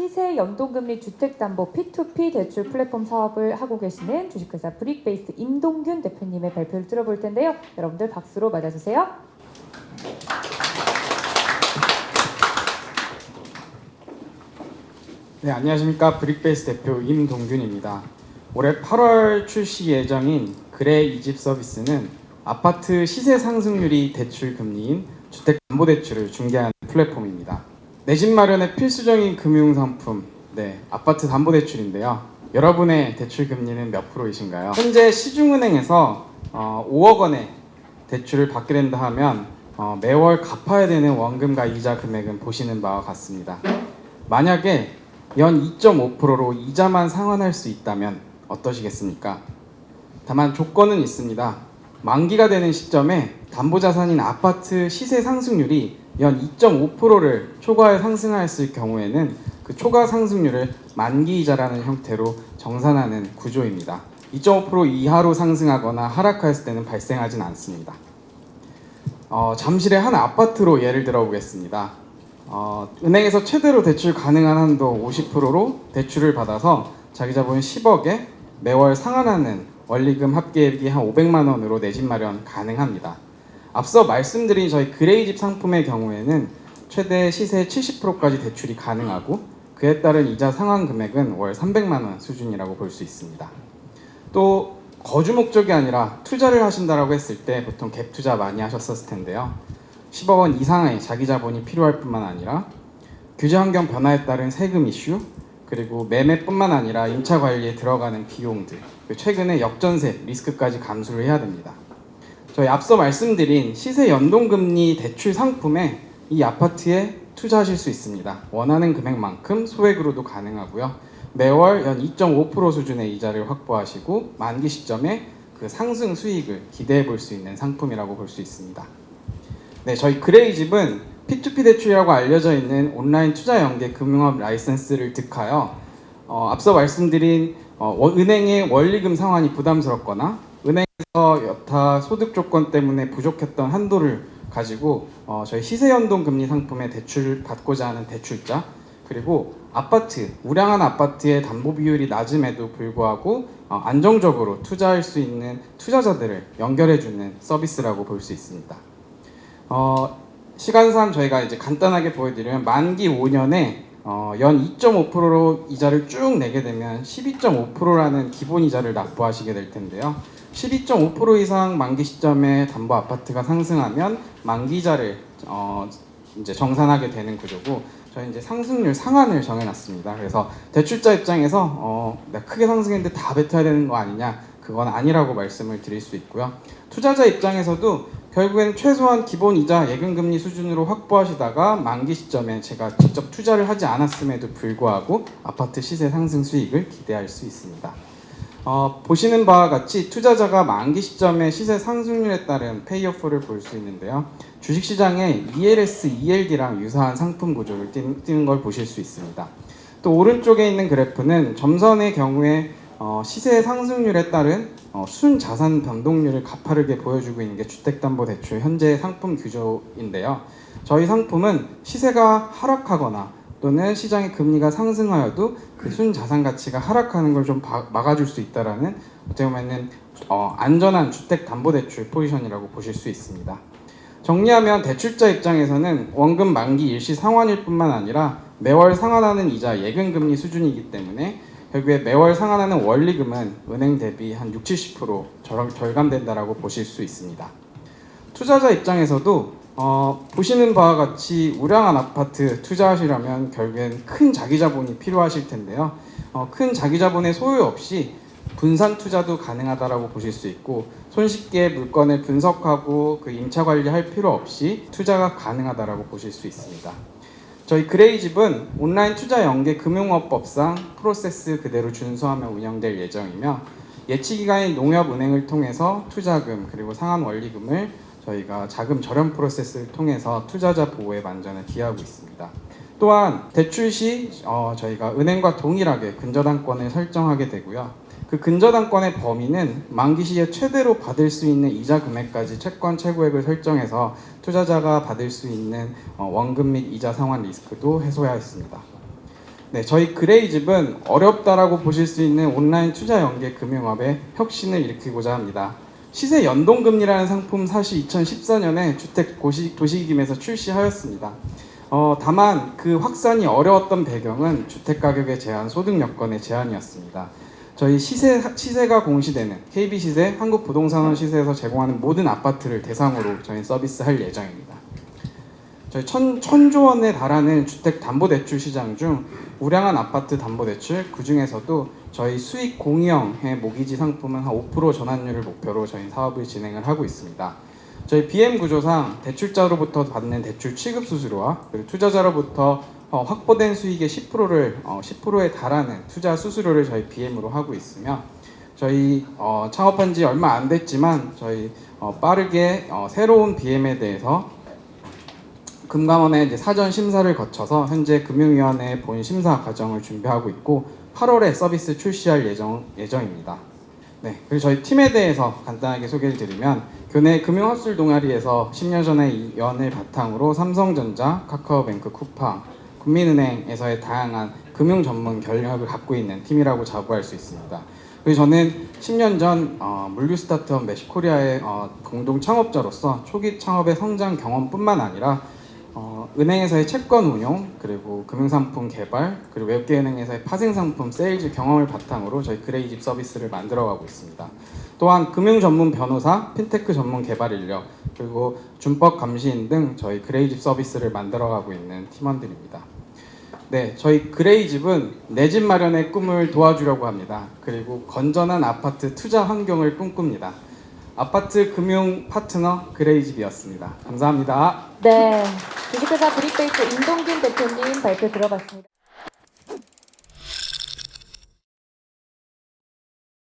시세 연동금리 주택담보 P2P 대출 플랫폼 사업을 하고 계시는 주식회사 브릭베이스 임동균 대표님의 발표를 들어볼 텐데요. 여러분들 박수로 맞아주세요. 네, 안녕하십니까. 브릭베이스 대표 임동균입니다. 올해 8월 출시 예정인 그래 이집 서비스는 아파트 시세 상승률이 대출 금리인 주택담보대출을 중개하는 플랫폼입니다. 내 집 마련의 필수적인 금융 상품, 네, 아파트 담보대출인데요. 여러분의 대출 금리는 몇 프로이신가요? 현재 시중은행에서 어, 5억 원의 대출을 받게 된다 하면 어, 매월 갚아야 되는 원금과 이자 금액은 보시는 바와 같습니다. 만약에 연 2.5%로 이자만 상환할 수 있다면 어떠시겠습니까? 다만 조건은 있습니다. 만기가 되는 시점에 담보자산인 아파트 시세 상승률이 연 2.5%를 초과해 상승했을 경우에는 그 초과 상승률을 만기 이자라는 형태로 정산하는 구조입니다. 2.5% 이하로 상승하거나 하락하였을 때는 발생하진 않습니다. 어, 잠실의 한 아파트로 예를 들어 보겠습니다. 어, 은행에서 최대로 대출 가능한 한도 50%로 대출을 받아서 자기 자본 10억에 매월 상환하는 원리금 합계액이 한 500만 원으로 내 집 마련 가능합니다. 앞서 말씀드린 저희 그레이집 상품의 경우에는 최대 시세 70%까지 대출이 가능하고 그에 따른 이자 상환 금액은 월 300만 원 수준이라고 볼 수 있습니다. 또 거주 목적이 아니라 투자를 하신다라고 했을 때 보통 갭 투자 많이 하셨었을 텐데요. 10억 원 이상의 자기 자본이 필요할 뿐만 아니라 규제 환경 변화에 따른 세금 이슈 그리고 매매뿐만 아니라 임차 관리에 들어가는 비용들 최근에 역전세 리스크까지 감수를 해야 됩니다. 저희 앞서 말씀드린 시세 연동금리 대출 상품에 이 아파트에 투자하실 수 있습니다. 원하는 금액만큼 소액으로도 가능하고요. 매월 연 2.5% 수준의 이자를 확보하시고 만기 시점에 그 상승 수익을 기대해 볼 수 있는 상품이라고 볼 수 있습니다. 네, 저희 그레이 집은 P2P 대출이라고 알려져 있는 온라인 투자 연계 금융업 라이선스를 득하여 어, 앞서 말씀드린 어, 원- 은행의 원리금 상환이 부담스럽거나 은행에서 여타 소득 조건 때문에 부족했던 한도를 가지고 어, 저희 시세연동 금리 상품의 대출을 받고자 하는 대출자 그리고 아파트 우량한 아파트의 담보 비율이 낮음에도 불구하고 어, 안정적으로 투자할 수 있는 투자자들을 연결해주는 서비스라고 볼 수 있습니다. 어, 시간상 저희가 이제 간단하게 보여드리면 만기 5년에 어, 연 2.5%로 이자를 쭉 내게 되면 12.5%라는 기본 이자를 납부하시게 될 텐데요. 12.5% 이상 만기 시점에 담보 아파트가 상승하면 만기 이자를 어, 이제 정산하게 되는 구조고 저희 이제 상승률 상한을 정해놨습니다. 그래서 대출자 입장에서 어, 내가 크게 상승했는데 다 뱉어야 되는 거 아니냐? 그건 아니라고 말씀을 드릴 수 있고요. 투자자 입장에서도 결국엔 최소한 기본 이자 예금 금리 수준으로 확보하시다가 만기 시점에 제가 직접 투자를 하지 않았음에도 불구하고 아파트 시세 상승 수익을 기대할 수 있습니다. 어, 보시는 바와 같이 투자자가 만기 시점에 시세 상승률에 따른 페이오프를 볼 수 있는데요. 주식시장에 ELS, ELD랑 유사한 상품 구조를 띄- 띄는 걸 보실 수 있습니다. 또 오른쪽에 있는 그래프는 점선의 경우에 어, 시세 상승률에 따른 어, 순 자산 변동률을 가파르게 보여주고 있는 게 주택담보대출 현재 상품 규조인데요. 저희 상품은 시세가 하락하거나 또는 시장의 금리가 상승하여도 그 순 자산 가치가 하락하는 걸 좀 막아줄 수 있다라는 어떻게 보면은 어, 안전한 주택담보대출 포지션이라고 보실 수 있습니다. 정리하면 대출자 입장에서는 원금 만기 일시 상환일 뿐만 아니라 매월 상환하는 이자 예금 금리 수준이기 때문에 결국에 매월 상환하는 원리금은 은행 대비 한 60, 70% 절- 절감된다라고 보실 수 있습니다. 투자자 입장에서도 어, 보시는 바와 같이 우량한 아파트 투자하시려면 결국엔 큰 자기 자본이 필요하실 텐데요. 어, 큰 자기 자본의 소요 없이 분산 투자도 가능하다라고 보실 수 있고 손쉽게 물건을 분석하고 그 임차 관리할 필요 없이 투자가 가능하다라고 보실 수 있습니다. 저희 그레이집은 온라인 투자 연계 금융업법상 프로세스 그대로 준수하며 운영될 예정이며 예치기간인 농협은행을 통해서 투자금 그리고 상환 원리금을 저희가 자금 절연 프로세스를 통해서 투자자 보호에 만전을 기하고 있습니다. 또한 대출 시 어, 저희가 은행과 동일하게 근저당권을 설정하게 되고요. 그 근저당권의 범위는 만기 시에 최대로 받을 수 있는 이자 금액까지 채권 최고액을 설정해서 투자자가 받을 수 있는 어, 원금 및 이자 상환 리스크도 해소하였습니다. 네, 저희 그레이집은 어렵다라고 보실 수 있는 온라인 투자 연계 금융업의 혁신을 일으키고자 합니다. 시세 연동금리라는 상품 사실 2014년에 주택 도시, 도시기금에서 출시하였습니다. 어, 다만 그 확산이 어려웠던 배경은 주택 가격의 제한, 소득 여건의 제한이었습니다. 저희 시세 시세가 공시되는 KB 시세, 한국 부동산 시세에서 제공하는 모든 아파트를 대상으로 저희 서비스할 예정입니다. 저희 천, 천조 원에 달하는 주택 담보 대출 시장 중 우량한 아파트 담보 대출 그 중에서도 저희 수익 공유형의 모기지 상품은 한 5% 전환율을 목표로 저희 사업을 진행을 하고 있습니다. 저희 BM 구조상 대출자로부터 받는 대출 취급 수수료와 그리고 투자자로부터 어, 확보된 수익의 10%를 어, 10%에 달하는 투자 수수료를 저희 BM으로 하고 있으며 저희 어, 창업한 지 얼마 안 됐지만 저희 어, 빠르게 어, 새로운 BM에 대해서 금감원의 이제 사전 심사를 거쳐서 현재 금융위원회 본 심사 과정을 준비하고 있고 8월에 서비스 출시할 예정 예정입니다. 네, 그리고 저희 팀에 대해서 간단하게 소개를 드리면 교내 금융학술 동아리에서 10년 전에 이 연을 바탕으로 삼성전자, 카카오뱅크, 쿠팡, 국민은행에서의 다양한 금융 전문 경력을 갖고 있는 팀이라고 자부할 수 있습니다. 그리고 저는 10년 전 어, 물류 스타트업 메시코리아의 어, 공동 창업자로서 초기 창업의 성장 경험뿐만 아니라 어, 은행에서의 채권 운용 그리고 금융상품 개발 그리고 웹계은행에서의 파생상품 세일즈 경험을 바탕으로 저희 그레이집 서비스를 만들어가고 있습니다. 또한 금융 전문 변호사, 핀테크 전문 개발 인력 그리고 준법 감시인 등 저희 그레이집 서비스를 만들어가고 있는 팀원들입니다. 네, 저희 그레이집은 내 집 마련의 꿈을 도와주려고 합니다. 그리고 건전한 아파트 투자 환경을 꿈꿉니다. 아파트 금융 파트너 그레이집이었습니다. 감사합니다. 네, 주식회사 브릭베이스 임동균 대표님 발표 들어봤습니다.